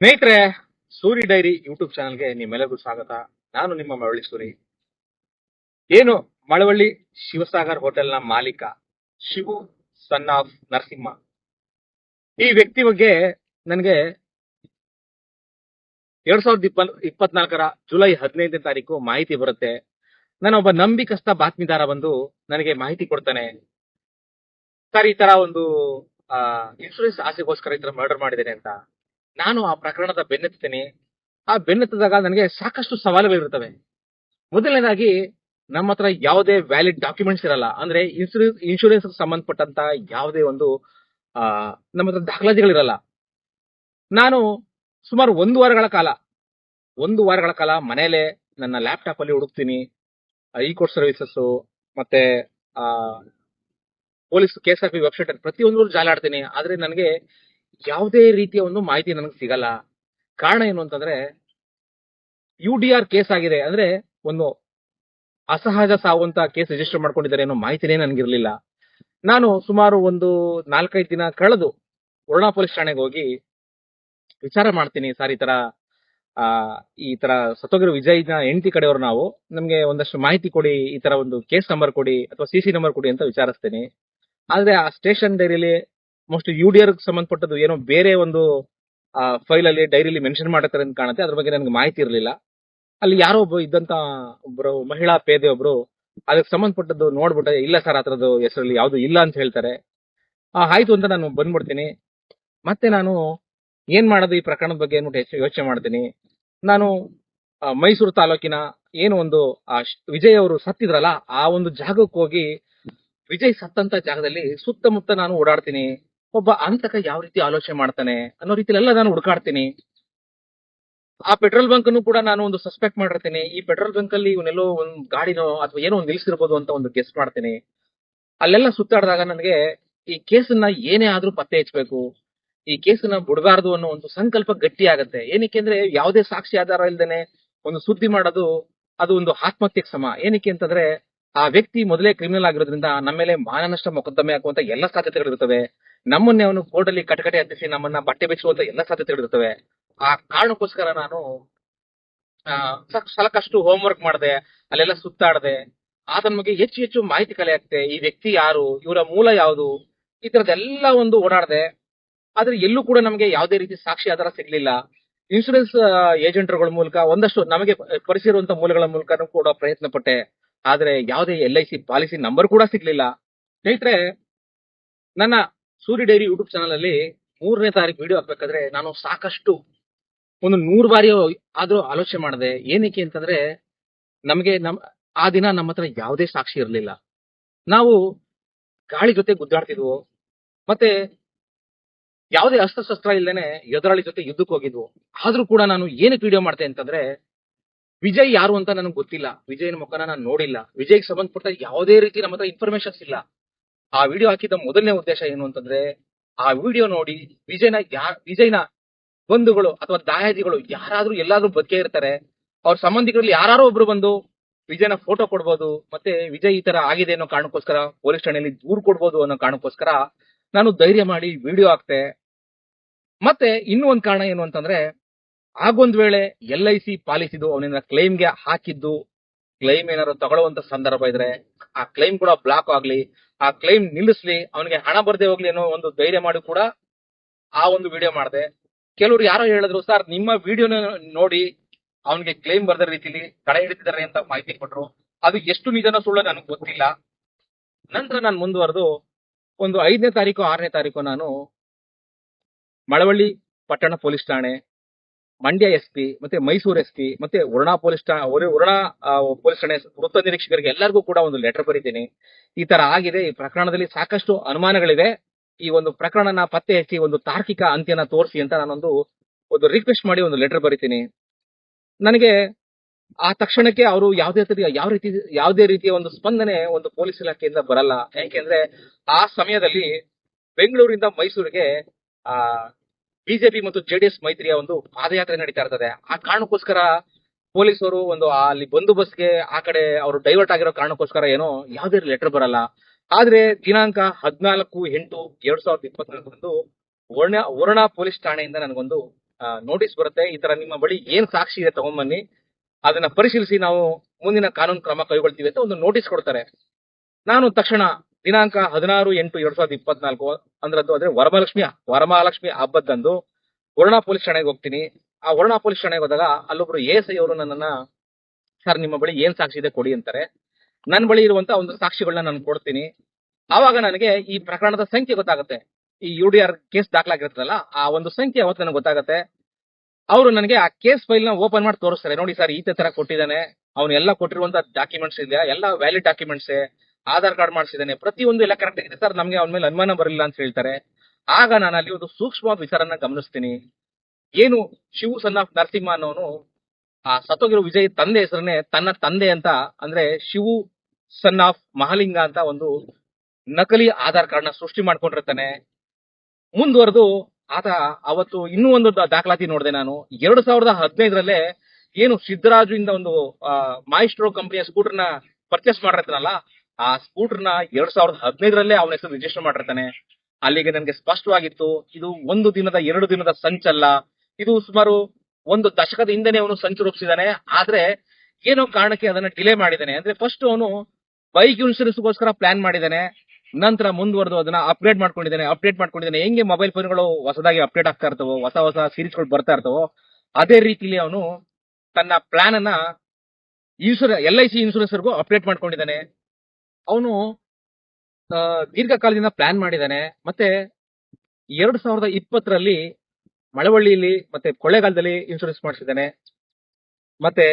ಸ್ನೇಹಿತರೆ, Suri diary YouTube ಚಾನಲ್ಗೆ ನಿಮ್ಮೆಲ್ಲರಿಗೂ ಸ್ವಾಗತ. ನಾನು ನಿಮ್ಮ ಮಳವಳ್ಳಿ ಸೂರಿ. ಏನು? ಮಳವಳ್ಳಿ ಶಿವಸಾಗರ್ ಹೋಟೆಲ್ನ ಮಾಲೀಕ ಶಿವು ಸನ್ ಆಫ್ ನರಸಿಂಹ. ಈ ವ್ಯಕ್ತಿ ಬಗ್ಗೆ ನನಗೆ ಎರಡ್ ಸಾವಿರದ ಇಪ್ಪ ಇಪ್ಪತ್ನಾಲ್ಕರ ಜುಲೈ ಹದಿನೈದನೇ ತಾರೀಕು ಮಾಹಿತಿ ಬರುತ್ತೆ. ನಾನೊಬ್ಬ ನಂಬಿಕಸ್ಥ ಬಾತ್ಮಿದಾರ ಬಂದು ನನಗೆ ಮಾಹಿತಿ ಕೊಡ್ತಾನೆ. ಸರ್, ಈ ತರ ಒಂದು ಇನ್ಶೂರೆನ್ಸ್ ಆಸೆಗೋಸ್ಕರ ಈ ತರ ಮರ್ಡರ್ ಮಾಡಿದ್ದೇನೆ ಅಂತ. ನಾನು ಆ ಪ್ರಕರಣದ ಬೆನ್ನೆತ್ತೀನಿ ಆ ಬೆನ್ನೆತ್ತಿದಾಗ ನನಗೆ ಸಾಕಷ್ಟು ಸವಾಲುಗಳಿರುತ್ತವೆ. ಮೊದಲನೇದಾಗಿ, ನಮ್ಮ ಹತ್ರ ಯಾವುದೇ ವ್ಯಾಲಿಡ್ ಡಾಕ್ಯುಮೆಂಟ್ಸ್ ಇರಲ್ಲ. ಅಂದ್ರೆ ಇನ್ಶೂರೆನ್ಸ್ ಇನ್ಶೂರೆನ್ಸ್ ಸಂಬಂಧಪಟ್ಟಂತ ಯಾವುದೇ ಒಂದು ನಮ್ಮ ಹತ್ರ ದಾಖಲಾತಿಗಳಿರಲ್ಲ. ನಾನು ಸುಮಾರು ಒಂದು ವಾರಗಳ ಕಾಲ, ಒಂದು ವಾರಗಳ ಕಾಲ ಮನೆಯಲ್ಲೇ ನನ್ನ ಲ್ಯಾಪ್ಟಾಪ್ ಅಲ್ಲಿ ಹುಡುಕ್ತೀನಿ. ಇ ಕೋರ್ಟ್ ಸರ್ವಿಸಸ್ ಮತ್ತೆ, ಆ, ಪೊಲೀಸ್ ಆರ್ ಪಿ ವೆಬ್ಸೈಟ್ ಪ್ರತಿಯೊಂದು ಜಾಲಾಡ್ತೀನಿ. ಆದ್ರೆ ನನಗೆ ಯಾವುದೇ ರೀತಿಯ ಒಂದು ಮಾಹಿತಿ ನನಗೆ ಸಿಗಲ್ಲ. ಕಾರಣ ಏನು ಅಂತಂದ್ರೆ ಯು ಡಿ ಆರ್ ಕೇಸ್ ಆಗಿದೆ. ಅಂದ್ರೆ ಒಂದು ಅಸಹಜ ಸಾವು ಅಂತ ಕೇಸ್ ರಿಜಿಸ್ಟರ್ ಮಾಡ್ಕೊಂಡಿದ್ದಾರೆ ಅನ್ನೋ ಮಾಹಿತಿನೇ ನನಗಿರ್ಲಿಲ್ಲ. ನಾನು ಸುಮಾರು ಒಂದು ನಾಲ್ಕೈದು ದಿನ ಕಳೆದು ವರುಣಾ ಪೊಲೀಸ್ ಠಾಣೆಗೆ ಹೋಗಿ ವಿಚಾರ ಮಾಡ್ತೀನಿ. ಸರ್, ಈ ತರ, ಆ, ಈ ತರ ಸತ್ತೋಗಿರೋ ವಿಜಯ್ನ ಹೆಂಡತಿ ಕಡೆಯವರು ನಾವು, ನಮ್ಗೆ ಒಂದಷ್ಟು ಮಾಹಿತಿ ಕೊಡಿ, ಈ ತರ ಒಂದು ಕೇಸ್ ನಂಬರ್ ಕೊಡಿ, ಅಥವಾ ಸಿ ಸಿ ನಂಬರ್ ಕೊಡಿ ಅಂತ ವಿಚಾರಿಸ್ತೀನಿ. ಆದ್ರೆ ಆ ಸ್ಟೇಷನ್ ಡೈರಿಲಿ ಮೋಸ್ಟ್ ಯು ಡಿ ಆರ್ ಸಂಬಂಧಪಟ್ಟದ್ದು ಏನೋ ಬೇರೆ ಒಂದು ಫೈಲ್ ಅಲ್ಲಿ ಡೈರಿಲಿ ಮೆನ್ಷನ್ ಮಾಡತ್ತಾರೆ ಅಂತ ಕಾಣುತ್ತೆ. ಅದ್ರ ಬಗ್ಗೆ ನನಗೆ ಮಾಹಿತಿ ಇರಲಿಲ್ಲ. ಅಲ್ಲಿ ಯಾರೋ ಒಬ್ಬ ಇದ್ದಂತ ಒಬ್ರು ಮಹಿಳಾ ಪೇದೆ ಒಬ್ರು ಅದಕ್ಕೆ ಸಂಬಂಧಪಟ್ಟದ್ದು ನೋಡ್ಬಿಟ್ಟೆ ಇಲ್ಲ ಸರ್ ಅದ್ರದ್ದು ಹೆಸರಲ್ಲಿ ಯಾವ್ದು ಇಲ್ಲ ಅಂತ ಹೇಳ್ತಾರೆ. ಆ, ಆಯ್ತು ಅಂತ ನಾನು ಬಂದ್ಬಿಡ್ತೀನಿ. ಮತ್ತೆ ನಾನು ಏನ್ ಮಾಡೋದು ಈ ಪ್ರಕರಣದ ಬಗ್ಗೆ ಅಂದ್ಬಿಟ್ಟು ಹೆಚ್ಚು ಯೋಚನೆ ಮಾಡ್ತೀನಿ. ನಾನು ಮೈಸೂರು ತಾಲೂಕಿನ ಏನು ಒಂದು ಆ ವಿಜಯ್ ಅವರು ಸತ್ತಿದ್ರಲ್ಲ ಆ ಒಂದು ಜಾಗಕ್ಕೆ ಹೋಗಿ ವಿಜಯ್ ಸತ್ತಂತ ಜಾಗದಲ್ಲಿ ಸುತ್ತಮುತ್ತ ನಾನು ಓಡಾಡ್ತೀನಿ. ಒಬ್ಬ ಅಂತಕ ಯಾವ ರೀತಿ ಆಲೋಚನೆ ಮಾಡ್ತಾನೆ ಅನ್ನೋ ರೀತಿಲೆಲ್ಲ ನಾನು ಹುಡುಕಾಡ್ತೀನಿ. ಆ ಪೆಟ್ರೋಲ್ ಬಂಕ್ ಅನ್ನು ಕೂಡ ನಾನು ಒಂದು ಸಸ್ಪೆಕ್ಟ್ ಮಾಡಿರ್ತೀನಿ. ಈ ಪೆಟ್ರೋಲ್ ಬಂಕ್ ಅಲ್ಲಿ ಇವನೆಲ್ಲೋ ಒಂದು ಗಾಡಿನೋ ಅಥವಾ ಏನೋ ಒಂದು ನಿಲ್ಸಿರ್ಬೋದು ಅಂತ ಒಂದು ಗೆಸ್ಟ್ ಮಾಡ್ತೀನಿ. ಅಲ್ಲೆಲ್ಲ ಸುತ್ತಾಡಿದಾಗ ನನಗೆ ಈ ಕೇಸನ್ನ ಏನೇ ಆದ್ರೂ ಪತ್ತೆ ಹಚ್ಚಬೇಕು. ಈ ಕೇಸನ್ನ ಬಿಡಬಾರ್ದು ಅನ್ನೋ ಒಂದು ಸಂಕಲ್ಪ ಗಟ್ಟಿ ಆಗತ್ತೆ. ಏನಕ್ಕೆ ಅಂದ್ರೆ ಯಾವುದೇ ಸಾಕ್ಷಿ ಆಧಾರ ಇಲ್ದೇನೆ ಒಂದು ಸುದ್ದಿ ಮಾಡೋದು ಅದು ಒಂದು ಆತ್ಮಹತ್ಯೆಗೆ ಸಮ. ಏನಕ್ಕೆ ಅಂತಂದ್ರೆ ಆ ವ್ಯಕ್ತಿ ಮೊದಲೇ ಕ್ರಿಮಿನಲ್ ಆಗಿರೋದ್ರಿಂದ ನಮ್ಮ ಮೇಲೆ ಮಾನನಷ್ಟ ಮೊಕದ್ದಮೆ ಹಾಕುವಂತ ಎಲ್ಲ ಸಾಧ್ಯತೆಗಳಿರ್ತವೆ ನಮ್ಮನ್ನೇ ಅವನು ಕೋರ್ಟಲ್ಲಿ ಕಟಕಟೆ ಹತ್ತಿಸಿ ನಮ್ಮನ್ನ ಬಟ್ಟೆ ಬೆಚ್ಚುವಂತ ಎಲ್ಲ ಸಾಧ್ಯತೆಗಳಿರ್ತವೆ ಆ ಕಾರಣಕ್ಕೋಸ್ಕರ ನಾನು ಸಾಕಷ್ಟು ಹೋಮ್ ವರ್ಕ್ ಮಾಡಿದೆ, ಅಲ್ಲೆಲ್ಲ ಸುತ್ತಾಡದೆ. ಆತನ ಬಗ್ಗೆ ಹೆಚ್ಚು ಹೆಚ್ಚು ಮಾಹಿತಿ ಕಲೆ ಆಗ್ತೆ ಈ ವ್ಯಕ್ತಿ ಯಾರು, ಇವರ ಮೂಲ ಯಾವುದು, ಈ ತರದೆಲ್ಲ ಒಂದು ಓಡಾಡದೆ. ಆದ್ರೆ ಎಲ್ಲೂ ಕೂಡ ನಮಗೆ ಯಾವುದೇ ರೀತಿ ಸಾಕ್ಷಿ ಆಧಾರ ಸಿಗ್ಲಿಲ್ಲ. ಇನ್ಶೂರೆನ್ಸ್ ಏಜೆಂಟ್ಗಳ ಮೂಲಕ ಒಂದಷ್ಟು ನಮಗೆ ಪರಿಸಿರುವಂತ ಮೂಲಗಳ ಮೂಲಕ ಕೂಡ ಪ್ರಯತ್ನ ಪಟ್ಟೆ ಆದ್ರೆ ಯಾವುದೇ L I C policy number ಕೂಡ ಸಿಗ್ಲಿಲ್ಲ. ಸ್ನೇಹಿತರೆ, ನನ್ನ ಸೂರಿ ಡೈರಿ ಯೂಟ್ಯೂಬ್ ಚಾನಲ್ ಅಲ್ಲಿ ಮೂರನೇ ತಾರೀಕು ವಿಡಿಯೋ ಹಾಕ್ಬೇಕಾದ್ರೆ ನಾನು ಸಾಕಷ್ಟು ಒಂದು ನೂರು ಬಾರಿ ಆದ್ರೂ ಆಲೋಚನೆ ಮಾಡಿದೆ. ಏನಕ್ಕೆ ಅಂತಂದ್ರೆ ನಮಗೆ ನಮ್ ಆ ದಿನ ನಮ್ಮ ಹತ್ರ ಯಾವುದೇ ಸಾಕ್ಷಿ ಇರಲಿಲ್ಲ. ನಾವು ಗಾಳಿ ಜೊತೆ ಗುದ್ದಾಡ್ತಿದ್ವು. ಮತ್ತೆ ಯಾವುದೇ ಅಸ್ತ್ರಶಸ್ತ್ರ ಇಲ್ದೇನೆ ಎದುರಾಳಿ ಜೊತೆ ಯುದ್ಧಕ್ಕೆ ಹೋಗಿದ್ವು. ಆದ್ರೂ ಕೂಡ ನಾನು ಏನಕ್ಕೆ ವಿಡಿಯೋ ಮಾಡ್ತೆ ಅಂತಂದ್ರೆ ವಿಜಯ್ ಯಾರು ಅಂತ ನನಗೆ ಗೊತ್ತಿಲ್ಲ. ವಿಜಯ್ನ ಮುಖನ ನಾನು ನೋಡಿಲ್ಲ. ವಿಜಯ್ಗೆ ಸಂಬಂಧಪಟ್ಟ ಯಾವುದೇ ರೀತಿ ನಮ್ಮ ಹತ್ರ ಇನ್ಫಾರ್ಮೇಶನ್ಸ್ ಇಲ್ಲ. ಆ ವಿಡಿಯೋ ಹಾಕಿದ ಮೊದಲನೇ ಉದ್ದೇಶ ಏನು ಅಂತಂದ್ರೆ, ಆ ವಿಡಿಯೋ ನೋಡಿ ವಿಜಯ್ನ ಯಾ, ವಿಜಯ್ನ ಬಂಧುಗಳು ಅಥವಾ ದಾಯಾದಿಗಳು ಯಾರಾದ್ರೂ ಎಲ್ಲಾದ್ರೂ ಬದುಕೇ ಇರ್ತಾರೆ, ಅವ್ರ ಸಂಬಂಧಿಕರಲ್ಲಿ ಯಾರು ಒಬ್ರು ಬಂದು ವಿಜಯ್ನ ಫೋಟೋ ಕೊಡ್ಬೋದು, ಮತ್ತೆ ವಿಜಯ್ ಈ ತರ ಆಗಿದೆ ಅನ್ನೋ ಕಾರಣಕ್ಕೋಸ್ಕರ ಪೊಲೀಸ್ ಠಾಣೆಯಲ್ಲಿ ದೂರು ಕೊಡ್ಬೋದು ಅನ್ನೋ ಕಾರಣಕ್ಕೋಸ್ಕರ ನಾನು ಧೈರ್ಯ ಮಾಡಿ ವಿಡಿಯೋ ಹಾಕ್ತೆ. ಮತ್ತೆ ಇನ್ನೂ ಒಂದ್ ಕಾರಣ ಏನು ಅಂತಂದ್ರೆ, ಆಗೊಂದ್ ವೇಳೆ ಎಲ್ ಐ ಸಿ ಪಾಲಿಸಿದ್ದು, ಅವನಿಂದ ಕ್ಲೈಮ್ಗೆ ಹಾಕಿದ್ದು ಕ್ಲೈಮ್ ಏನಾದ್ರು ತಗೊಳ್ಳುವಂತ ಸಂದರ್ಭ ಇದ್ರೆ, ಆ ಕ್ಲೈಮ್ ಕೂಡ ಬ್ಲಾಕ್ ಆಗ್ಲಿ, ಆ ಕ್ಲೈಮ್ ನಿಲ್ಲಿಸ್ಲಿ, ಅವನಿಗೆ ಹಣ ಬರದೆ ಹೋಗ್ಲಿ ಅನ್ನೋ ಒಂದು ಧೈರ್ಯ ಮಾಡಿ ಕೂಡ ಆ ಒಂದು ವಿಡಿಯೋ ಮಾಡಿದೆ. ಕೆಲವರು ಯಾರೋ ಹೇಳಿದ್ರು, ಸರ್, ನಿಮ್ಮ ವಿಡಿಯೋನ ನೋಡಿ, ಅವನಿಗೆ ಕ್ಲೈಮ್ ಬರದ ರೀತಿಲಿ ತಡೆ ಹಿಡಿತಿದ್ದಾರೆ ಅಂತ ಮಾಹಿತಿ ಕೊಟ್ರು. ಅದು ಎಷ್ಟು ನಿಜನೋ ಸುಳ್ಳು ನನಗೆ ಗೊತ್ತಿಲ್ಲ. ನಂತರ ನಾನು ಮುಂದುವರೆದು, ಒಂದು ಐದನೇ ತಾರೀಕು, ಆರನೇ ತಾರೀಕು ನಾನು ಮಳವಳ್ಳಿ ಪಟ್ಟಣ ಪೊಲೀಸ್ ಠಾಣೆ ಮಂಡ್ಯ ಎಸ್ ಪಿ ಮತ್ತೆ ಮೈಸೂರು ಎಸ್ ಪಿ ಮತ್ತೆ ವರುಣಾ ಪೊಲೀಸ್ ವರುಣಾ ಪೊಲೀಸ್ ಠಾಣೆ ವೃತ್ತ ನಿರೀಕ್ಷಕರಿಗೆ ಎಲ್ಲರಿಗೂ ಕೂಡ ಒಂದು ಲೆಟರ್ ಬರೀತೀನಿ. ಈ ತರ ಆಗಿದೆ, ಈ ಪ್ರಕರಣದಲ್ಲಿ ಸಾಕಷ್ಟು ಅನುಮಾನಗಳಿವೆ. ಈ ಒಂದು ಪ್ರಕರಣನ ಪತ್ತೆ ಹಚ್ಚಿ ಒಂದು ತಾರ್ಕಿಕ ಅಂತ್ಯನ ತೋರಿಸಿ ಅಂತ ನಾನೊಂದು, ಒಂದು ರಿಕ್ವೆಸ್ಟ್ ಮಾಡಿ ಒಂದು ಲೆಟರ್ ಬರೀತೀನಿ. ನನಗೆ ಆ ತಕ್ಷಣಕ್ಕೆ ಅವರು ಯಾವುದೇ ಯಾವ ರೀತಿ, ಯಾವುದೇ ರೀತಿಯ ಒಂದು ಸ್ಪಂದನೆ ಒಂದು ಪೊಲೀಸ್ ಇಲಾಖೆಯಿಂದ ಬರಲ್ಲ. ಯಾಕೆಂದ್ರೆ ಆ ಸಮಯದಲ್ಲಿ ಬೆಂಗಳೂರಿಂದ ಮೈಸೂರಿಗೆ, ಆ ಬಿಜೆಪಿ ಮತ್ತು ಜೆಡಿಎಸ್ ಮೈತ್ರಿಯ ಒಂದು ಪಾದಯಾತ್ರೆ ನಡೀತಾ ಇರ್ತದೆ. ಆ ಕಾರಣಕ್ಕೋಸ್ಕರ ಪೊಲೀಸರು ಒಂದು ಅಲ್ಲಿ ಬಂದೋಬಸ್ತ್ಗೆ ಆ ಕಡೆ ಅವರು ಡೈವರ್ಟ್ ಆಗಿರೋ ಕಾರಣಕ್ಕೋಸ್ಕರ ಏನೋ ಯಾವುದೇ ಲೆಟರ್ ಬರಲ್ಲ. ಆದ್ರೆ ದಿನಾಂಕ ಹದಿನಾಲ್ಕು ಎಂಟು ಎರಡ್ ಸಾವಿರದ ಇಪ್ಪತ್ನಾಲ್ಕರಂದು ವರ್ಣ, ವರುಣಾ ಪೊಲೀಸ್ ಠಾಣೆಯಿಂದ ನನಗೊಂದು ನೋಟಿಸ್ ಬರುತ್ತೆ. ಈ ತರ ನಿಮ್ಮ ಬಳಿ ಏನ್ ಸಾಕ್ಷಿ ಇದೆ ತಗೊಂಬನ್ನಿ. ಅದನ್ನ ಪರಿಶೀಲಿಸಿ ನಾವು ಮುಂದಿನ ಕಾನೂನು ಕ್ರಮ ಕೈಗೊಳ್ತೀವಿ ಅಂತ ಒಂದು ನೋಟಿಸ್ ಕೊಡ್ತಾರೆ. ನಾನು ತಕ್ಷಣ ದಿನಾಂಕ ಹದಿನಾರು ಎಂಟು ಎರಡ್ ಸಾವಿರದ ಇಪ್ಪತ್ನಾಲ್ಕು ಅಂದ್ರದ್ದು ಅಂದ್ರೆ ವರಮಹಾಲಕ್ಷ್ಮಿ ವರಮಹಾಲಕ್ಷ್ಮಿ ಹಬ್ಬದಂದು ವರ್ಣ ಪೊಲೀಸ್ ಠಾಣೆಗೆ ಹೋಗ್ತೀನಿ. ಆ ವರ್ಣ ಪೊಲೀಸ್ ಠಾಣೆಗೆ ಹೋದಾಗ ಅಲ್ಲೊಬ್ರು ಎ ಅವರು ನನ್ನನ್ನ, ಸರ್, ನಿಮ್ಮ ಬಳಿ ಏನ್ ಸಾಕ್ಷಿ ಇದೆ ಕೊಡಿ ಅಂತಾರೆ. ನನ್ನ ಬಳಿ ಇರುವಂತ ಒಂದು ಸಾಕ್ಷಿಗಳನ್ನ ನಾನು ಕೊಡ್ತೀನಿ. ಆವಾಗ ನನಗೆ ಈ ಪ್ರಕರಣದ ಸಂಖ್ಯೆ ಗೊತ್ತಾಗುತ್ತೆ. ಈ ಯು ಡಿ ಆರ್ ಕೇಸ್ ದಾಖಲಾಗಿರ್ತದಲ್ಲ ಆ ಒಂದು ಸಂಖ್ಯೆ ಅವತ್ತು ನನಗೆ ಗೊತ್ತಾಗುತ್ತೆ. ಅವರು ನನಗೆ ಆ ಕೇಸ್ ಫೈಲ್ನ ಓಪನ್ ಮಾಡಿ ತೋರಿಸ್ತಾರೆ. ನೋಡಿ ಸರ್ ಈ ತರ ಕೊಟ್ಟಿದ್ದಾನೆ. ಅವನು ಎಲ್ಲ ಕೊಟ್ಟಿರುವಂತ ಡಾಕ್ಯುಮೆಂಟ್ಸ್ ಇದೆಯಾ? ಎಲ್ಲ ವ್ಯಾಲಿಡ್ ಡಾಕ್ಯುಮೆಂಟ್ಸ್? ಆಧಾರ್ ಕಾರ್ಡ್ ಮಾಡಿಸಿದ್ದಾನೆ. ಪ್ರತಿಯೊಂದು ಎಲ್ಲ ಕರೆಕ್ಟ್ ಆಗಿದೆ. ಸರ್, ನಮಗೆ ಅವನ ಮೇಲೆ ಅನುಮಾನ ಬರಲಿಲ್ಲ ಅಂತ ಹೇಳ್ತಾರೆ. ಆಗ ನಾನು ಅಲ್ಲಿ ಒಂದು ಸೂಕ್ಷ್ಮವಾದ ವಿಚಾರನ ಗಮನಿಸ್ತೀನಿ. ಏನು ಶಿವು ಸನ್ ಆಫ್ ನರಸಿಂಹ ಅನ್ನೋನು, ಆ ಸತ್ತೋಗಿರೋ ವಿಜಯ್ ತಂದೆ ಹೆಸರನ್ನೇ ತನ್ನ ತಂದೆ ಅಂತ, ಅಂದ್ರೆ ಶಿವು ಸನ್ ಆಫ್ ಮಹಾಲಿಂಗ ಅಂತ ಒಂದು ನಕಲಿ ಆಧಾರ್ ಕಾರ್ಡ್ನ ಸೃಷ್ಟಿ ಮಾಡ್ಕೊಂಡಿರ್ತಾನೆ. ಮುಂದುವರೆದು ಆತ ಅವತ್ತು ಇನ್ನೂ ಒಂದು ದಾಖಲಾತಿ ನೋಡಿದೆ ನಾನು. ಎರಡು ಸಾವಿರದ ಹದಿನೈದರಲ್ಲೇ ಏನು ಸಿದ್ದರಾಜು ಇಂದ ಒಂದು ಮಾಯಿಸ್ಟ್ರೋ ಕಂಪನಿಯ ಸ್ಕೂಟರ್ನ ಪರ್ಚೇಸ್ ಮಾಡಿರ್ತಾನಲ್ಲ ಆ ಸ್ಕೂಟರ್ನ ಎರಡ್ ಸಾವಿರದ ಹದಿನೈದರಲ್ಲೇ ಅವನ ಹೆಸರು ರಿಜಿಸ್ಟರ್ ಮಾಡಿರ್ತಾನೆ. ಅಲ್ಲಿಗೆ ನನಗೆ ಸ್ಪಷ್ಟವಾಗಿತ್ತು, ಇದು ಒಂದು ದಿನದ, ಎರಡು ದಿನದ ಸಂಚಲ್ಲ. ಇದು ಸುಮಾರು ಒಂದು ದಶಕದ ಹಿಂದೆನೆ ಅವನು ಸಂಚು ರೂಪಿಸಿದಾನೆ. ಆದ್ರೆ ಏನೋ ಕಾರಣಕ್ಕೆ ಅದನ್ನ ಡಿಲೇ ಮಾಡಿದ್ದಾನೆ ಅಂದ್ರೆ ಫಸ್ಟ್ ಅವನು ಬೈಕ್ ಇನ್ಶೂರೆನ್ಸ್ಗೋಸ್ಕರ ಪ್ಲಾನ್ ಮಾಡಿದ್ದಾನೆ ನಂತರ ಮುಂದುವರೆದು ಅದನ್ನ ಅಪ್ಡೇಟ್ ಮಾಡ್ಕೊಂಡಿದ್ದಾನೆ ಅಪ್ಡೇಟ್ ಮಾಡ್ಕೊಂಡಿದ್ದಾನೆ ಹೆಂಗೆ ಮೊಬೈಲ್ ಫೋನ್ಗಳು ಹೊಸದಾಗಿ ಅಪ್ಡೇಟ್ ಆಗ್ತಾ ಇರ್ತವೋ, ಹೊಸ ಹೊಸ ಸೀರೀಸ್ಗಳು ಬರ್ತಾ ಇರ್ತವೋ, ಅದೇ ರೀತಿಲಿ ಅವನು ತನ್ನ ಪ್ಲಾನ್ ಅನ್ನ ಇನ್ಶೂರೆನ್ಸ್ ಎಲ್ ಐ ಸಿ ಇನ್ಶೂರೆನ್ಸ್ವರೆಗೂ ಅಪ್ಡೇಟ್ ಮಾಡ್ಕೊಂಡಿದ್ದಾನೆ ಅವನು ದೀರ್ಘಕಾಲದಿಂದ ಪ್ಲಾನ್ ಮಾಡಿದ್ದಾನೆ ಮತ್ತೆ ಎರಡ್ ಸಾವಿರದ ಇಪ್ಪತ್ತರಲ್ಲಿ ಮಳವಳ್ಳಿಯಲ್ಲಿ ಮತ್ತೆ ಕೊಳ್ಳೇಗಾಲದಲ್ಲಿ ಇನ್ಶೂರೆನ್ಸ್ ಮಾಡಿಸಿದ್ದಾನೆ. ಮತ್ತೆ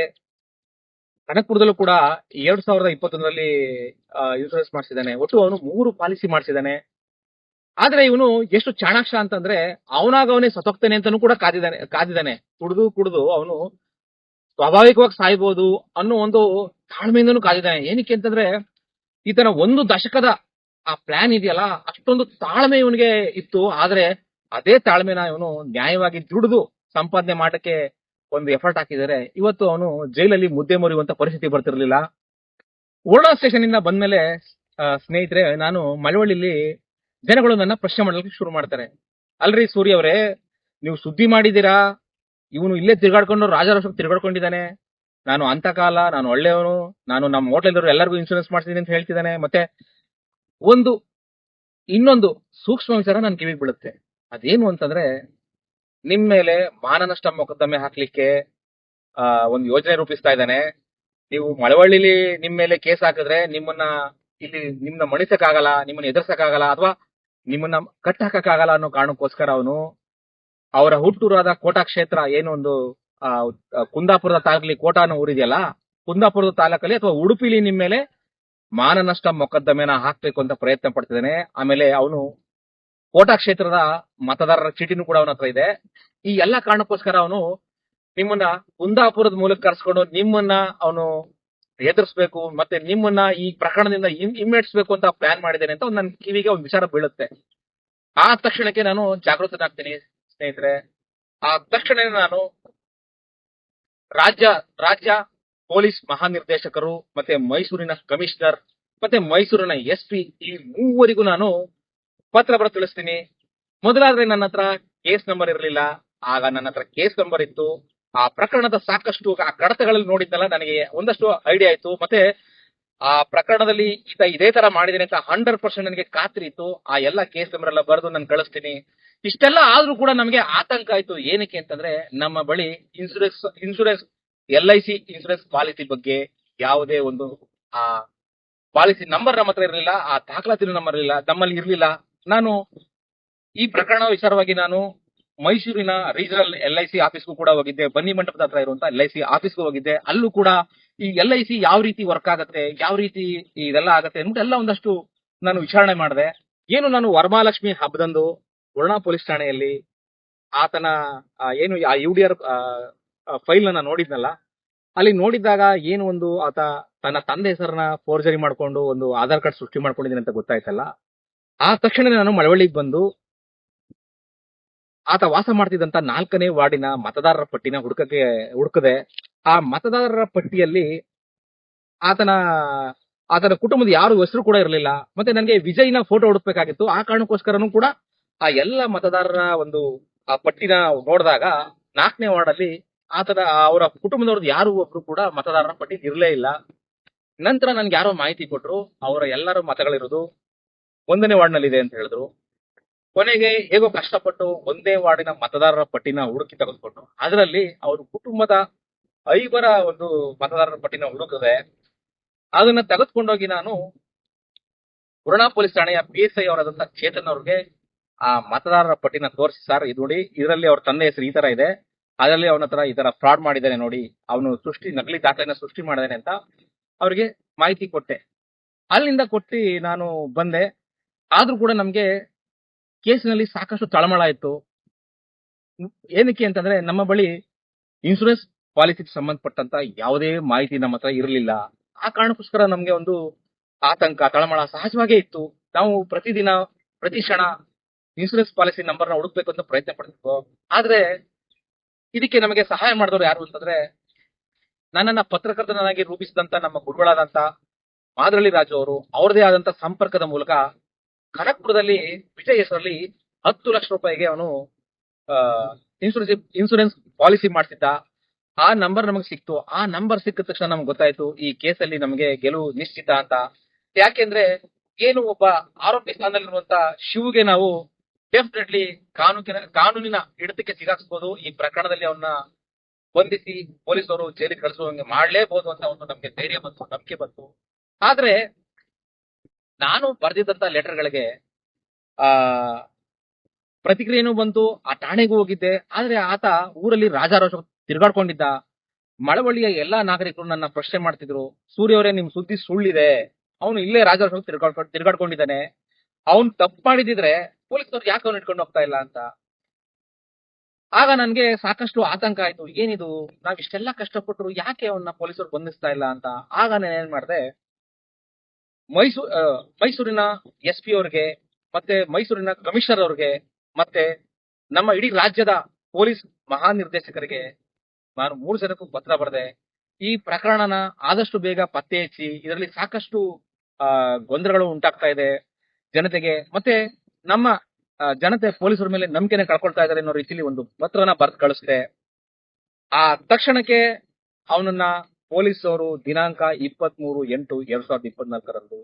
ಕನಕಪುರದಲ್ಲೂ ಕೂಡ ಎರಡ್ ಸಾವಿರದ ಇಪ್ಪತ್ತೊಂದರಲ್ಲಿ ಇನ್ಶೂರೆನ್ಸ್ ಮಾಡಿಸಿದ್ದಾನೆ. ಒಟ್ಟು ಅವನು ಮೂರು ಪಾಲಿಸಿ ಮಾಡಿಸಿದ್ದಾನೆ. ಆದ್ರೆ ಇವನು ಎಷ್ಟು ಚಾಣಾಕ್ಷ ಅಂತಂದ್ರೆ ಅವನಾಗ ಅವನೇ ಸತೋಗ್ತಾನೆ ಅಂತಾನು ಕೂಡ ಕಾದಿದ್ದಾನೆ ಕಾದಿದ್ದಾನೆ. ಕುಡಿದು ಕುಡಿದು ಅವನು ಸ್ವಾಭಾವಿಕವಾಗಿ ಸಾಯ್ಬೋದು ಅನ್ನೋ ಒಂದು ತಾಳ್ಮೆಯಿಂದನೂ ಕಾದಿದ್ದಾನೆ. ಏನಕ್ಕೆ ಅಂತಂದ್ರೆ ಈತನ ಒಂದು ದಶಕದ ಆ ಪ್ಲಾನ್ ಇದೆಯಲ್ಲ, ಅಷ್ಟೊಂದು ತಾಳ್ಮೆ ಇವನಿಗೆ ಇತ್ತು. ಆದ್ರೆ ಅದೇ ತಾಳ್ಮೆನ ಇವನು ನ್ಯಾಯವಾಗಿ ದುಡಿದು ಸಂಪಾದನೆ ಮಾಡಕ್ಕೆ ಒಂದು ಎಫರ್ಟ್ ಹಾಕಿದರೆ. ಇವತ್ತು ಅವನು ಜೈಲಲ್ಲಿ ಮುದ್ದೆ ಮುರಿಯುವಂತ ಪರಿಸ್ಥಿತಿ ಬರ್ತಿರ್ಲಿಲ್ಲ. ಓರ್ಡಾ ಸ್ಟೇಷನ್ ಇಂದ ಬಂದ್ಮೇಲೆ ಸ್ನೇಹಿತರೆ, ನಾನು ಮಳವಳ್ಳಿಲಿ ಜನಗಳು ನನ್ನ ಪ್ರಶ್ನೆ ಮಾಡಲಿಕ್ಕೆ ಶುರು ಮಾಡ್ತಾರೆ. ಅಲ್ರಿ ಸೂರ್ಯ ಅವರೇ, ನೀವು ಸುದ್ದಿ ಮಾಡಿದೀರಾ ಇವನು ಇಲ್ಲೇ ತಿರ್ಗಾಡ್ಕೊಂಡು ರಾಜಾರೋಷಕ್ಕೆ ತಿರ್ಗಾಡ್ಕೊಂಡಿದ್ದಾನೆ. ನಾನು ಅಂತ ಕಾಲ ನಾನು ಒಳ್ಳೆಯವನು ನಾನು ನಮ್ಮ ಹೋಟ್ಲಲ್ಲಿರೋ ಎಲ್ಲರಿಗೂ ಇನ್ಸೂರೆನ್ಸ್ ಮಾಡ್ತೀನಿ ಅಂತ ಹೇಳ್ತಿದ್ದಾನೆ ಮತ್ತೆ ಒಂದು ಇನ್ನೊಂದು ಸೂಕ್ಷ್ಮ ವಿಚಾರ ನನ್ನ ಕಿವಿಗೆ ಬೀಳುತ್ತೆ. ಅದೇನು ಅಂತಂದ್ರೆ ನಿಮ್ ಮೇಲೆ ಮಾನನಷ್ಟ ಮೊಕದ್ದಮೆ ಹಾಕ್ಲಿಕ್ಕೆ ಆ, ಒಂದು ಯೋಜನೆ ರೂಪಿಸ್ತಾ ಇದ್ದಾನೆ. ನೀವು ಮಳವಳ್ಳಿಲಿ ನಿಮ್ ಮೇಲೆ ಕೇಸ್ ಹಾಕಿದ್ರೆ ನಿಮ್ಮನ್ನ ಇಲ್ಲಿ ನಿಮ್ಮನ್ನ ಮಣಿಸಕ್ಕಾಗಲ್ಲ ನಿಮ್ಮನ್ನ ಎದುರ್ಸಕ್ಕಾಗಲ್ಲ ಅಥವಾ ನಿಮ್ಮನ್ನ ಕಟ್ಟಾಕಕ್ಕಾಗಲ್ಲ ಅನ್ನೋ ಕಾರಣಕ್ಕೋಸ್ಕರ ಅವನು ಅವರ ಹುಟ್ಟೂರಾದ ಕೋಟಾ ಕ್ಷೇತ್ರ ಏನೊಂದು ಕುಂದಾಪುರದ ತಾಲೂಕಲ್ಲಿ ಕೋಟ ಅನ್ನೋ ಊರಿದೆಯಲ್ಲ ಕುಂದಾಪುರದ ತಾಲೂಕಲ್ಲಿ ಅಥವಾ ಉಡುಪಿಲಿ ನಿಮ್ ಮೇಲೆ ಮಾನನಷ್ಟ ಮೊಕದ್ದಮೆನ ಹಾಕ್ಬೇಕು ಅಂತ ಪ್ರಯತ್ನ ಪಡ್ತಿದ್ದಾನೆ. ಆಮೇಲೆ ಅವನು ಕೋಟಾ ಕ್ಷೇತ್ರದ ಮತದಾರರ ಚೀಟಿನೂ ಕೂಡ ಅವನ ಹತ್ರ ಇದೆ. ಈ ಎಲ್ಲಾ ಕಾರಣಕ್ಕೋಸ್ಕರ ಅವನು ನಿಮ್ಮನ್ನ ಕುಂದಾಪುರದ ಮೂಲಕ ಕರ್ಸ್ಕೊಂಡು ನಿಮ್ಮನ್ನ ಅವನು ಎದುರಿಸ್ಬೇಕು ಮತ್ತೆ ನಿಮ್ಮನ್ನ ಈ ಪ್ರಕರಣದಿಂದ ಹಿಮ್ಮೆಟ್ಸ್ಬೇಕು ಅಂತ ಪ್ಲಾನ್ ಮಾಡಿದ್ದೇನೆ ಅಂತ ನನ್ನ ಕಿವಿಗೆ ಒಂದು ವಿಚಾರ ಬೀಳುತ್ತೆ. ಆ ತಕ್ಷಣಕ್ಕೆ ನಾನು ಜಾಗೃತನಾಗ್ತೀನಿ ಸ್ನೇಹಿತರೆ. ಆ ತಕ್ಷಣ ನಾನು ರಾಜ್ಯ ರಾಜ್ಯ ಪೊಲೀಸ್ ಮಹಾನಿರ್ದೇಶಕರು ಮತ್ತೆ ಮೈಸೂರಿನ ಕಮಿಷನರ್ ಮತ್ತೆ ಮೈಸೂರಿನ ಎಸ್ ಪಿ ಈ ಮೂವರಿಗೂ ನಾನು ಪತ್ರ ಬರ ತಿಳಿಸ್ತೀನಿ. ಮೊದಲಾದ್ರೆ ನನ್ನ ಹತ್ರ ಕೇಸ್ ನಂಬರ್ ಇರಲಿಲ್ಲ. ಆಗ ನನ್ನ ಹತ್ರ ಕೇಸ್ ನಂಬರ್ ಇತ್ತು. ಆ ಪ್ರಕರಣದ ಸಾಕಷ್ಟು ಆ ಕಡತಗಳಲ್ಲಿ ನೋಡಿದ್ನಲ್ಲ ನನಗೆ ಒಂದಷ್ಟು ಐಡಿಯಾ ಆಯ್ತು. ಮತ್ತೆ ಆ ಪ್ರಕರಣದಲ್ಲಿ ಈತ ಇದೇ ತರ ಮಾಡಿದೇನೆ ಅಂತ ಹಂಡ್ರೆಡ್ ಪರ್ಸೆಂಟ್ ನನಗೆ ಖಾತ್ರಿ ಇತ್ತು. ಆ ಎಲ್ಲ ಕೇಸ್ ನಂಬರ್ ಎಲ್ಲ ಬರೆದು ನಾನು ಕಳಿಸ್ತೀನಿ. ಇಷ್ಟೆಲ್ಲ ಆದ್ರೂ ಕೂಡ ನಮಗೆ ಆತಂಕ ಆಯ್ತು. ಏನಕ್ಕೆ ಅಂತಂದ್ರೆ ನಮ್ಮ ಬಳಿ insurance insurance L I C insurance policy ಬಗ್ಗೆ ಯಾವುದೇ ಒಂದು, ಆ ಪಾಲಿಸಿ ನಂಬರ್ ನಮ್ಮ ಹತ್ರ ಇರಲಿಲ್ಲ, ಆ ದಾಖಲಾತಿ ನಂಬರ್ ಇರಲಿಲ್ಲ, ನಮ್ಮಲ್ಲಿ ಇರಲಿಲ್ಲ. ನಾನು ಈ ಪ್ರಕರಣ ವಿಚಾರವಾಗಿ ನಾನು ಮೈಸೂರಿನ ರೀಜನಲ್ ಎಲ್ ಐ ಸಿ ಆಫೀಸ್ಗೂ ಕೂಡ ಹೋಗಿದ್ದೆ. ಬನ್ನಿ ಮಂಟಪದ ಹತ್ರ ಇರುವಂತ ಎಲ್ ಐ ಸಿ ಆಫೀಸ್ಗೂ ಹೋಗಿದ್ದೆ. ಅಲ್ಲೂ ಕೂಡ ಈ ಎಲ್ ಐ ಸಿ ಯಾವ ರೀತಿ ವರ್ಕ್ ಆಗತ್ತೆ, ಯಾವ ರೀತಿ ಇದೆಲ್ಲ ಆಗತ್ತೆ ಅಂದ್ಬಿಟ್ಟು ಎಲ್ಲ ಒಂದಷ್ಟು ನಾನು ವಿಚಾರಣೆ ಮಾಡಿದೆ. ಏನು ನಾನು ವರಮಹಾಲಕ್ಷ್ಮಿ ಹಬ್ಬದಂದು ವರ್ಣಾ ಪೊಲೀಸ್ ಠಾಣೆಯಲ್ಲಿ ಆತನ ಏನು, ಆ ಯು ಡಿ ಆರ್ ಫೈಲ್ ಅನ್ನ ನೋಡಿದ್ನಲ್ಲ, ಅಲ್ಲಿ ನೋಡಿದಾಗ ಏನು ಒಂದು ಆತ ತನ್ನ ತಂದೆ ಹೆಸರನ್ನ ಫೋರ್ಜರಿ ಮಾಡ್ಕೊಂಡು ಒಂದು ಆಧಾರ್ ಕಾರ್ಡ್ ಸೃಷ್ಟಿ ಮಾಡ್ಕೊಂಡಿದ್ದೀನಿ ಅಂತ ಗೊತ್ತಾಯ್ತಲ್ಲ, ಆ ತಕ್ಷಣ ನಾನು ಮಳವಳ್ಳಿಗೆ ಬಂದು ಆತ ವಾಸ ಮಾಡ್ತಿದ್ದಂತ ನಾಲ್ಕನೇ ವಾರ್ಡಿನ ಮತದಾರರ ಪಟ್ಟಿನ ಹುಡುಕಕ್ಕೆ, ಹುಡುಕದೆ, ಆ ಮತದಾರರ ಪಟ್ಟಿಯಲ್ಲಿ ಆತನ ಆತನ ಕುಟುಂಬದ ಯಾರು ಹೆಸರು ಕೂಡ ಇರಲಿಲ್ಲ, ಮತ್ತೆ ನನಗೆ ವಿಜಯ್ನ ಫೋಟೋ ಹುಡುಕ್ಬೇಕಾಗಿತ್ತು, ಆ ಕಾರಣಕ್ಕೋಸ್ಕರನೂ ಕೂಡ ಆ ಎಲ್ಲ ಮತದಾರರ ಒಂದು, ಆ ಪಟ್ಟಿನ ನೋಡಿದಾಗ ನಾಲ್ಕನೇ ವಾರ್ಡ್ ಅಲ್ಲಿ ಆತರ ಅವರ ಕುಟುಂಬದವ್ರದ್ದು ಯಾರು ಒಬ್ರು ಕೂಡ ಮತದಾರರ ಪಟ್ಟಿ ಇರಲೇ ಇಲ್ಲ. ನಂತರ ನನ್ಗೆ ಯಾರೋ ಮಾಹಿತಿ ಕೊಟ್ರು, ಅವರ ಎಲ್ಲರ ಮತಗಳಿರೋದು ಒಂದನೇ ವಾರ್ಡ್ನಲ್ಲಿ ಇದೆ ಅಂತ ಹೇಳಿದ್ರು. ಕೊನೆಗೆ ಹೇಗೋ ಕಷ್ಟಪಟ್ಟು ಒಂದೇ ವಾರ್ಡಿನ ಮತದಾರರ ಪಟ್ಟಿನ ಹುಡುಕಿ ತೆಗೆದುಕೊಂಡು ಅದರಲ್ಲಿ ಅವ್ರ ಕುಟುಂಬದ ಐವರ ಒಂದು ಮತದಾರರ ಪಟ್ಟಿನ ಹುಡುಕಿದೆ, ಅದನ್ನ ತೆಗೆದುಕೊಂಡೋಗಿ ನಾನು ಪುರಣಾ ಪೊಲೀಸ್ ಠಾಣೆಯ ಪಿ ಎಸ್ ಐ ಅವರಾದಂತ ಚೇತನ್ ಅವ್ರಿಗೆ ಆ ಮತದಾರರ ಪಟ್ಟಿನ ತೋರಿಸಿ ಸರ್, ಇದು ನೋಡಿ, ಇದರಲ್ಲಿ ಅವ್ರ ತಂದೆ ಹೆಸರು ಈ ತರ ಇದೆ. ಅದರಲ್ಲಿ ಅವನ ಹತ್ರ ಈ ತರ ಫ್ರಾಡ್ ಮಾಡಿದ್ದಾನೆ ನೋಡಿ, ಅವನು ಸೃಷ್ಟಿ, ನಕಲಿ ದಾಖಲೆನ ಸೃಷ್ಟಿ ಮಾಡಿದಾನೆ ಅಂತ ಅವ್ರಿಗೆ ಮಾಹಿತಿ ಕೊಟ್ಟೆ. ಅಲ್ಲಿಂದ ಕೊಟ್ಟು ನಾನು ಬಂದೆ. ಆದ್ರೂ ಕೂಡ ನಮ್ಗೆ ಕೇಸಿನಲ್ಲಿ ಸಾಕಷ್ಟು ತಳಮಳ ಇತ್ತು ಏನಕ್ಕೆ ಅಂತಂದ್ರೆ, ನಮ್ಮ ಬಳಿ ಇನ್ಶೂರೆನ್ಸ್ ಪಾಲಿಸಿಗೆ ಸಂಬಂಧಪಟ್ಟಂತ ಯಾವುದೇ ಮಾಹಿತಿ ನಮ್ಮ ಹತ್ರ ಇರಲಿಲ್ಲ. ಆ ಕಾರಣಕ್ಕೋಸ್ಕರ ನಮ್ಗೆ ಒಂದು ಆತಂಕ, ತಳಮಳ ಸಹಜವಾಗೇ ಇತ್ತು. ನಾವು ಪ್ರತಿದಿನ, ಪ್ರತಿ ಕ್ಷಣ ಇನ್ಶೂರೆನ್ಸ್ ಪಾಲಿಸಿ ನಂಬರ್ನ ಹುಡುಕ್ಬೇಕು ಅಂತ ಪ್ರಯತ್ನ ಪಡ್ತಿದ್ವು? ಆದ್ರೆ ಇದಕ್ಕೆ ನಮಗೆ ಸಹಾಯ ಮಾಡಿದವರು ಯಾರು ಅಂತಂದ್ರೆ ನನ್ನನ್ನ ಪತ್ರಕರ್ತನಾಗಿ ರೂಪಿಸಿದಂತ ನಮ್ಮ ಗುರುಗಳಾದಂತ ಮಾದರಳ್ಳಿ ರಾಜು ಅವರು ಅವರದೇ ಆದಂತ ಸಂಪರ್ಕದ ಮೂಲಕ ಖಡಕ್ಪುರದಲ್ಲಿ ವಿಜಯ್ ಹೆಸರಲ್ಲಿ ಹತ್ತು ಲಕ್ಷ ರೂಪಾಯಿಗೆ ಅವನು ಇನ್ಶೂರೆನ್ಸ್ ಇನ್ಸೂರೆನ್ಸ್ ಪಾಲಿಸಿ ಮಾಡ್ತಿದ್ದ. ಆ ನಂಬರ್ ನಮಗೆ ಸಿಕ್ತು. ಆ ನಂಬರ್ ಸಿಕ್ಕ ತಕ್ಷಣ ನಮ್ಗೆ ಗೊತ್ತಾಯ್ತು, ಈ ಕೇಸಲ್ಲಿ ನಮಗೆ ಗೆಲುವು ನಿಶ್ಚಿತ ಅಂತ. ಯಾಕೆಂದ್ರೆ ಏನು ಒಬ್ಬ ಆರೋಪಿ ಸ್ಥಾನದಲ್ಲಿರುವಂತ ಶಿವಗೆ ನಾವು ಡೆಫಿನೆಟ್ಲಿ ಕಾನೂನಿನ ಕಾನೂನಿನ ಹಿಡಿತಕ್ಕೆ ಸಿಗಾಕ್ಸ್ಬೋದು. ಈ ಪ್ರಕರಣದಲ್ಲಿ ಅವನ್ನ ಬಂಧಿಸಿ ಪೊಲೀಸರು ಜೈಲಿಗೆ ಕಳಿಸುವಂಗೆ ಮಾಡಲೇಬಹುದು ಅಂತ ಒಂದು ನಮಗೆ ಧೈರ್ಯ ಬಂತು, ನಂಬಿಕೆ ಬಂತು. ಆದ್ರೆ ನಾನು ಬರೆದಿದ್ದಂತ ಲೆಟರ್ಗಳಿಗೆ, ಆ, ಪ್ರತಿಕ್ರಿಯೆನೂ ಬಂತು, ಆ ಠಾಣೆಗೂ ಹೋಗಿದ್ದೆ. ಆದ್ರೆ ಆತ ಊರಲ್ಲಿ ರಾಜಾರೋಷ ತಿರುಗಾಡ್ಕೊಂಡಿದ್ದ. ಮಳವಳ್ಳಿಯ ಎಲ್ಲಾ ನಾಗರಿಕರು ನನ್ನ ಪ್ರಶ್ನೆ ಮಾಡ್ತಿದ್ರು. ಸೂರ್ಯವರೇ, ನಿಮ್ ಸುದ್ದಿ ಸುಳ್ಳಿದೆ. ಅವನು ಇಲ್ಲೇ ರಾಜಾರೋಷ ತಿರ್ಗಾಡ್ಕೊಂಡು ತಿರುಗಾಡ್ಕೊಂಡಿದ್ದಾನೆ. ಅವ್ನ್ ತಪ್ಪು ಮಾಡಿದಿದ್ರೆ ಪೊಲೀಸರು ಯಾಕೆ ಅವ್ನು ಇಟ್ಕೊಂಡು ಹೋಗ್ತಾ ಇಲ್ಲ ಅಂತ? ಆಗ ನನ್ಗೆ ಸಾಕಷ್ಟು ಆತಂಕ ಆಯ್ತು. ಏನಿದು? ನಾವ್ ಇಷ್ಟೆಲ್ಲ ಕಷ್ಟಪಟ್ಟರು ಯಾಕೆ ಅವನ್ನ ಪೊಲೀಸರು ಬಂಧಿಸ್ತಾ ಇಲ್ಲ ಅಂತ? ಆಗ ನಾನು ಏನ್ ಮಾಡಿದೆ? ಮೈಸೂರು ಮೈಸೂರಿನ ಎಸ್ ಪಿ ಅವ್ರಿಗೆ, ಮತ್ತೆ ಮೈಸೂರಿನ ಕಮಿಷನರ್ ಅವ್ರಿಗೆ, ಮತ್ತೆ ನಮ್ಮ ಇಡೀ ರಾಜ್ಯದ ಪೊಲೀಸ್ ಮಹಾನಿರ್ದೇಶಕರಿಗೆ ನಾನು ಮೂರು ಜನಕ್ಕೂ ಪತ್ರ ಬರೆದೆ. ಈ ಪ್ರಕರಣನ ಆದಷ್ಟು ಬೇಗ ಪತ್ತೆ ಹಚ್ಚಿ, ಇದರಲ್ಲಿ ಸಾಕಷ್ಟು ಗೊಂದಲಗಳು ಉಂಟಾಗ್ತಾ ಇದೆ. ಜನತೆಗೆ, ಮತ್ತೆ ನಮ್ಮ ಜನತೆ ಪೊಲೀಸರ ಮೇಲೆ ನಂಬಿಕೆನೆ ಕಳ್ಕೊಳ್ತಾ ಇದ್ದಾರೆ ಅನ್ನೋ ರೀತಿಲಿ ಒಂದು ಪತ್ರನ ಬರ್ತ್ ಕಳಿಸಿದೆ. ಆ ತಕ್ಷಣಕ್ಕೆ ಅವನನ್ನ ಪೊಲೀಸ್ ಅವರು ದಿನಾಂಕ ಇಪ್ಪತ್ತ್ ಮೂರು ಎಂಟು ಎರಡ್ ಸಾವಿರದ ಇಪ್ಪತ್ನಾಲ್ಕರಂದು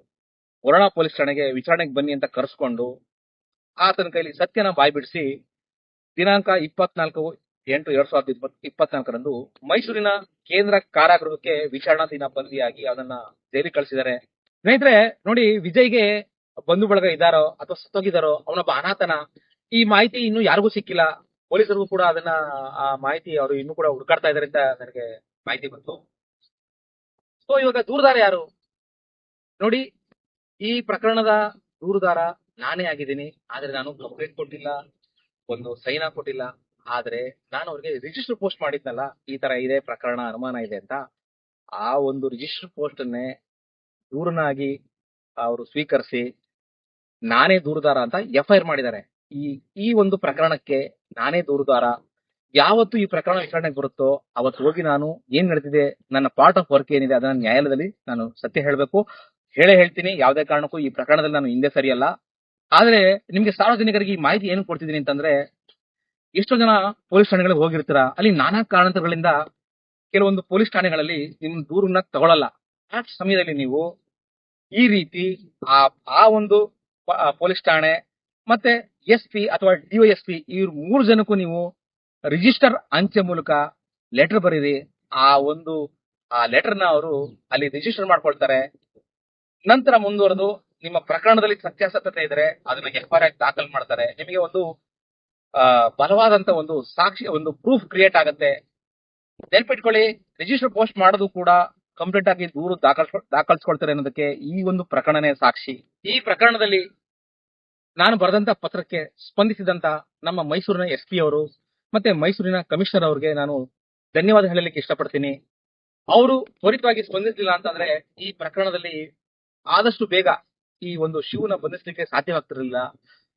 ವರುಣಾ ಪೊಲೀಸ್ ಠಾಣೆಗೆ ವಿಚಾರಣೆಗೆ ಬನ್ನಿ ಅಂತ ಕರೆಸ್ಕೊಂಡು ಆತನ ಕೈಲಿ ಸತ್ಯನ ಬಾಯ್ಬಿಡಿಸಿ ದಿನಾಂಕ ಇಪ್ಪತ್ನಾಲ್ಕು ಎಂಟು ಎರಡ್ ಸಾವಿರದ ಇಪ್ಪತ್, ಇಪ್ಪತ್ನಾಲ್ಕರಂದು ಮೈಸೂರಿನ ಕೇಂದ್ರ ಕಾರಾಗೃಹಕ್ಕೆ ವಿಚಾರಣಾಧೀನ ಬಂದಿಯಾಗಿ ಅದನ್ನ ಜೈಲಿಗೆ ಕಳಿಸಿದ್ದಾರೆ. ಸ್ನೇಹಿತರೆ, ನೋಡಿ ವಿಜಯ್ಗೆ ಬಂಧು ಬಳಗ ಇದ್ದಾರೋ ಅಥವಾ ಸತ್ತೋಗಿದಾರೋ ಅವನೊಬ್ಬ ಅನಾಥನ, ಈ ಮಾಹಿತಿ ಇನ್ನು ಯಾರಿಗೂ ಸಿಕ್ಕಿಲ್ಲ. ಪೊಲೀಸರಿಗೂ ಕೂಡ ಅದನ್ನ, ಆ ಮಾಹಿತಿ ಅವರು ಇನ್ನೂ ಕೂಡ ಹುಡುಕಾಡ್ತಾ ಇದಾರೆ ಅಂತ ನನಗೆ ಮಾಹಿತಿ ಬಂತು. ಸೊ ಇವಾಗ ದೂರದಾರ ಯಾರು? ನೋಡಿ, ಈ ಪ್ರಕರಣದ ದೂರದಾರ ನಾನೇ ಆಗಿದ್ದೀನಿ. ಆದ್ರೆ ನಾನು ಕಂಪ್ಲೇಂಟ್ ಕೊಟ್ಟಿಲ್ಲ, ಒಂದು ಸೈನ್ ಕೊಟ್ಟಿಲ್ಲ ಆದ್ರೆ ನಾನು ಅವ್ರಿಗೆ ರಿಜಿಸ್ಟರ್ ಪೋಸ್ಟ್ ಮಾಡಿದ್ನಲ್ಲ, ಈ ತರ ಇದೆ, ಪ್ರಕರಣ ಅನುಮಾನ ಇದೆ ಅಂತ, ಆ ಒಂದು ರಿಜಿಸ್ಟರ್ ಪೋಸ್ಟ್ ಅನ್ನೇ ದೂರನಾಗಿ ಅವರು ಸ್ವೀಕರಿಸಿ ನಾನೇ ದೂರುದಾರ ಅಂತ ಎಫ್ ಐ ಆರ್ ಮಾಡಿದ್ದಾರೆ. ಈ ಈ ಒಂದು ಪ್ರಕರಣಕ್ಕೆ ನಾನೇ ದೂರದಾರ. ಯಾವತ್ತು ಈ ಪ್ರಕರಣ ವಿಚಾರಣೆಗೆ ಬರುತ್ತೋ ಅವತ್ತು ಹೋಗಿ ನಾನು ಏನ್ ನಡೆದಿದೆ ನನ್ನ ಪಾರ್ಟ್ ಆಫ್ ವರ್ಕ್ ಏನಿದೆ ಅದನ್ನ ನ್ಯಾಯಾಲಯದಲ್ಲಿ ನಾನು ಸತ್ಯ ಹೇಳಬೇಕು. ಹೇಳೇ ಹೇಳ್ತೀನಿ, ಯಾವುದೇ ಕಾರಣಕ್ಕೂ ಈ ಪ್ರಕರಣದಲ್ಲಿ ನಾನು ಹಿಂದೆ ಸರಿಯಲ್ಲ. ಆದ್ರೆ ನಿಮ್ಗೆ ಸಾರ್ವಜನಿಕರಿಗೆ ಈ ಮಾಹಿತಿ ಏನು ಕೊಡ್ತಿದ್ದೀನಿ ಅಂತಂದ್ರೆ, ಎಷ್ಟೋ ಜನ ಪೊಲೀಸ್ ಠಾಣೆಗಳಿಗೆ ಹೋಗಿರ್ತೀರ, ಅಲ್ಲಿ ನಾನಾ ಕಾರಣಗಳಿಂದ ಕೆಲವೊಂದು ಪೊಲೀಸ್ ಠಾಣೆಗಳಲ್ಲಿ ನಿಮ್ ದೂರನ್ನ ತಗೊಳಲ್ಲ. ಆ ಸಮಯದಲ್ಲಿ ನೀವು ಈ ರೀತಿ ಆ ಆ ಒಂದು ಪೊಲೀಸ್ ಠಾಣೆ, ಮತ್ತೆ ಎಸ್ ಪಿ ಅಥವಾ ಡಿವೈಎಸ್ಪಿ ಇವ್ರ ಮೂರು ಜನಕ್ಕೂ ನೀವು ರಿಜಿಸ್ಟರ್ ಅಂಚೆ ಮೂಲಕ ಲೆಟರ್ ಬರೀರಿ. ಆ ಒಂದು, ಆ ಲೆಟರ್ನ ಅವರು ಅಲ್ಲಿ ರಿಜಿಸ್ಟರ್ ಮಾಡ್ಕೊಳ್ತಾರೆ. ನಂತರ ಮುಂದುವರೆದು ನಿಮ್ಮ ಪ್ರಕರಣದಲ್ಲಿ ಸತ್ಯಾಸತ್ಯತೆ ಇದ್ರೆ ಅದನ್ನ ಎಫ್ ಆರ್ ದಾಖಲು ಮಾಡ್ತಾರೆ. ನಿಮಗೆ ಒಂದು ಬಲವಾದಂತ ಒಂದು ಸಾಕ್ಷಿ, ಒಂದು ಪ್ರೂಫ್ ಕ್ರಿಯೇಟ್ ಆಗುತ್ತೆ. ನೆನ್ಪಿಟ್ಕೊಳ್ಳಿ, ರಿಜಿಸ್ಟರ್ ಪೋಸ್ಟ್ ಮಾಡೋದು ಕೂಡ ಕಂಪ್ಲೀಟ್ ಆಗಿ ದೂರು ದಾಖಲಿಸ್, ದಾಖಲಿಸ್ಕೊಳ್ತಾರೆ ಅನ್ನೋದಕ್ಕೆ ಈ ಒಂದು ಪ್ರಕರಣನೇ ಸಾಕ್ಷಿ. ಈ ಪ್ರಕರಣದಲ್ಲಿ ನಾನು ಬರೆದಂತ ಪತ್ರಕ್ಕೆ ಸ್ಪಂದಿಸಿದಂತ ನಮ್ಮ ಮೈಸೂರಿನ ಎಸ್ ಪಿ ಅವರು ಮತ್ತೆ ಮೈಸೂರಿನ ಕಮಿಷನರ್ ಅವರಿಗೆ ನಾನು ಧನ್ಯವಾದ ಹೇಳಲಿಕ್ಕೆ ಇಷ್ಟಪಡ್ತೀನಿ. ಅವರು ತ್ವರಿತವಾಗಿ ಸ್ಪಂದಿಸಲಿಲ್ಲ ಅಂತಂದ್ರೆ ಈ ಪ್ರಕರಣದಲ್ಲಿ ಆದಷ್ಟು ಬೇಗ ಈ ಒಂದು ಶಿವನ ಬಂಧಿಸಲಿಕ್ಕೆ ಸಾಧ್ಯವಾಗ್ತಿರಲಿಲ್ಲ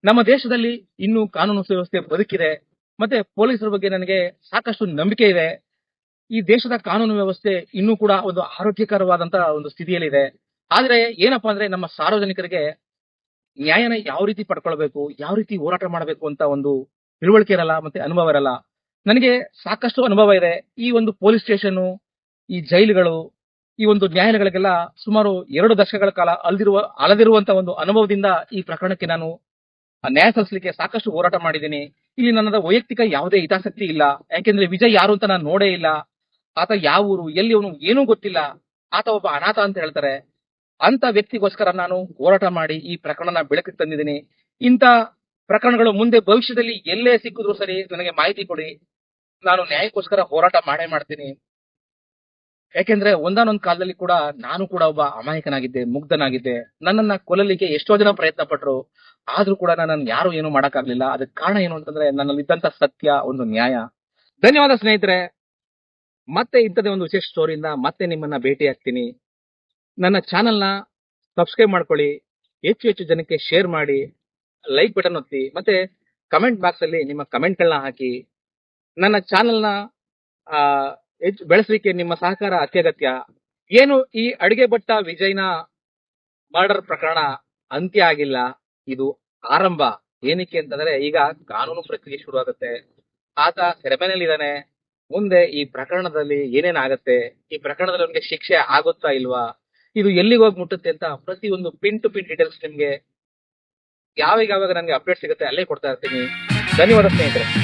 ನಮ್ಮ ದೇಶದಲ್ಲಿ ಇನ್ನೂ ಕಾನೂನು ಸುವ್ಯವಸ್ಥೆ ಬದುಕಿದೆ. ಮತ್ತೆ ಪೊಲೀಸರ ಬಗ್ಗೆ ನನಗೆ ಸಾಕಷ್ಟು ನಂಬಿಕೆ ಇದೆ. ಈ ದೇಶದ ಕಾನೂನು ವ್ಯವಸ್ಥೆ ಇನ್ನೂ ಕೂಡ ಒಂದು ಆರೋಗ್ಯಕರವಾದಂತಹ ಒಂದು ಸ್ಥಿತಿಯಲ್ಲಿದೆ. ಆದ್ರೆ ಏನಪ್ಪಾ ಅಂದ್ರೆ ನಮ್ಮ ಸಾರ್ವಜನಿಕರಿಗೆ ನ್ಯಾಯನ ಯಾವ ರೀತಿ ಪಡ್ಕೊಳ್ಬೇಕು, ಯಾವ ರೀತಿ ಹೋರಾಟ ಮಾಡಬೇಕು ಅಂತ ಒಂದು ತಿಳುವಳಿಕೆ ಇರಲ್ಲ, ಮತ್ತೆ ಅನುಭವ ಇರಲ್ಲ. ನನಗೆ ಸಾಕಷ್ಟು ಅನುಭವ ಇದೆ. ಈ ಒಂದು ಪೊಲೀಸ್ ಸ್ಟೇಷನ್, ಈ ಜೈಲುಗಳು, ಈ ಒಂದು ನ್ಯಾಯಾಲಯಗಳಿಗೆಲ್ಲ ಸುಮಾರು ಎರಡು ದಶಕಗಳ ಕಾಲ ಅಲ್ದಿರುವ, ಅಲದಿರುವಂತ ಒಂದು ಅನುಭವದಿಂದ ಈ ಪ್ರಕರಣಕ್ಕೆ ನಾನು ನ್ಯಾಯ ಸಲ್ಲಿಸಲಿಕ್ಕೆ ಸಾಕಷ್ಟು ಹೋರಾಟ ಮಾಡಿದ್ದೀನಿ. ಇಲ್ಲಿ ನನ್ನದ ವೈಯಕ್ತಿಕ ಯಾವುದೇ ಹಿತಾಸಕ್ತಿ ಇಲ್ಲ. ಯಾಕೆಂದ್ರೆ ವಿಜಯ್ ಯಾರು ಅಂತ ನಾನು ನೋಡೇ ಇಲ್ಲ. ಆತ ಯಾವ ಊರು, ಎಲ್ಲಿ ಅವನು, ಏನೂ ಗೊತ್ತಿಲ್ಲ. ಆತ ಒಬ್ಬ ಅನಾಥ ಅಂತ ಹೇಳ್ತಾರೆ. ಅಂತ ವ್ಯಕ್ತಿಗೋಸ್ಕರ ನಾನು ಹೋರಾಟ ಮಾಡಿ ಈ ಪ್ರಕರಣನ ಬೆಳಕಿಗೆ ತಂದಿದ್ದೀನಿ. ಇಂಥ ಪ್ರಕರಣಗಳು ಮುಂದೆ ಭವಿಷ್ಯದಲ್ಲಿ ಎಲ್ಲೇ ಸಿಕ್ಕಿದ್ರು ಸರಿ ನನಗೆ ಮಾಹಿತಿ ಕೊಡಿ. ನಾನು ನ್ಯಾಯಕ್ಕೋಸ್ಕರ ಹೋರಾಟ ಮಾಡೇ ಮಾಡ್ತೀನಿ. ಯಾಕೆಂದ್ರೆ ಒಂದಾನೊಂದ್ ಕಾಲದಲ್ಲಿ ಕೂಡ ನಾನು ಕೂಡ ಒಬ್ಬ ಅಮಾಯಕನಾಗಿದ್ದೆ, ಮುಗ್ಧನಾಗಿದ್ದೆ. ನನ್ನನ್ನ ಕೊಲ್ಲಲಿಕ್ಕೆ ಎಷ್ಟೋ ಜನ ಪ್ರಯತ್ನ ಪಟ್ರು ಆದ್ರೂ ಕೂಡ ನನ್ನ ಯಾರು ಏನು ಮಾಡಕ್ಕಾಗ್ಲಿಲ್ಲ. ಅದಕ್ಕೆ ಕಾರಣ ಏನು ಅಂತಂದ್ರೆ ನನ್ನಲ್ಲಿದ್ದಂತ ಸತ್ಯ, ಒಂದು ನ್ಯಾಯ. ಧನ್ಯವಾದ ಸ್ನೇಹಿತರೆ. ಮತ್ತೆ ಇಂಥದೇ ಒಂದು ವಿಶೇಷ ಸ್ಟೋರಿಯಿಂದ ಮತ್ತೆ ನಿಮ್ಮನ್ನ ಭೇಟಿ ಆಗ್ತೀನಿ ನನ್ನ ಚಾನೆಲ್ನ ಸಬ್ಸ್ಕ್ರೈಬ್ ಮಾಡ್ಕೊಳ್ಳಿ, ಹೆಚ್ಚು ಹೆಚ್ಚು ಜನಕ್ಕೆ ಶೇರ್ ಮಾಡಿ ಲೈಕ್ ಬಟನ್ ಒತ್ತಿ, ಮತ್ತೆ ಕಮೆಂಟ್ ಬಾಕ್ಸ್ ಅಲ್ಲಿ ನಿಮ್ಮ ಕಮೆಂಟ್ಗಳನ್ನ ಹಾಕಿ, ನನ್ನ ಚಾನೆಲ್ನ ಹೆಚ್ಚು ಬೆಳೆಸಲಿಕ್ಕೆ ನಿಮ್ಮ ಸಹಕಾರ ಅತ್ಯಗತ್ಯ. ಏನು ಈ ಅಡಿಗೆ ಭಟ್ಟ ವಿಜಯ್ನ ಮರ್ಡರ್ ಪ್ರಕರಣ ಅಂತ್ಯ ಆಗಿಲ್ಲ, ಇದು ಆರಂಭ. ಏನಕ್ಕೆ ಅಂತಂದ್ರೆ ಈಗ ಕಾನೂನು ಪ್ರಕ್ರಿಯೆ ಶುರು ಆಗುತ್ತೆ ಆತ ಸೆರೆಮನೆಯಲ್ಲಿದ್ದಾನೆ. ಮುಂದೆ ಈ ಪ್ರಕರಣದಲ್ಲಿ ಏನೇನಾಗತ್ತೆ, ಈ ಪ್ರಕರಣದಲ್ಲಿ ಅವನಿಗೆ ಶಿಕ್ಷೆ ಆಗುತ್ತಾ ಇಲ್ವಾ, ಇದು ಎಲ್ಲಿಗೆ ಹೋಗಿ ಮುಟ್ಟುತ್ತೆ ಅಂತ ಪ್ರತಿ ಒಂದು ಪಿನ್ ಟು ಪಿನ್ ಡೀಟೇಲ್ಸ್ ನಿಮ್ಗೆ ಯಾವಾಗ ಯಾವಾಗ ನನಗೆ ಅಪ್ಡೇಟ್ ಸಿಗುತ್ತೆ ಅಲ್ಲೇ ಕೊಡ್ತಾ ಇರ್ತೀನಿ. ಧನ್ಯವಾದ ಸ್ನೇಹಿತರೆ.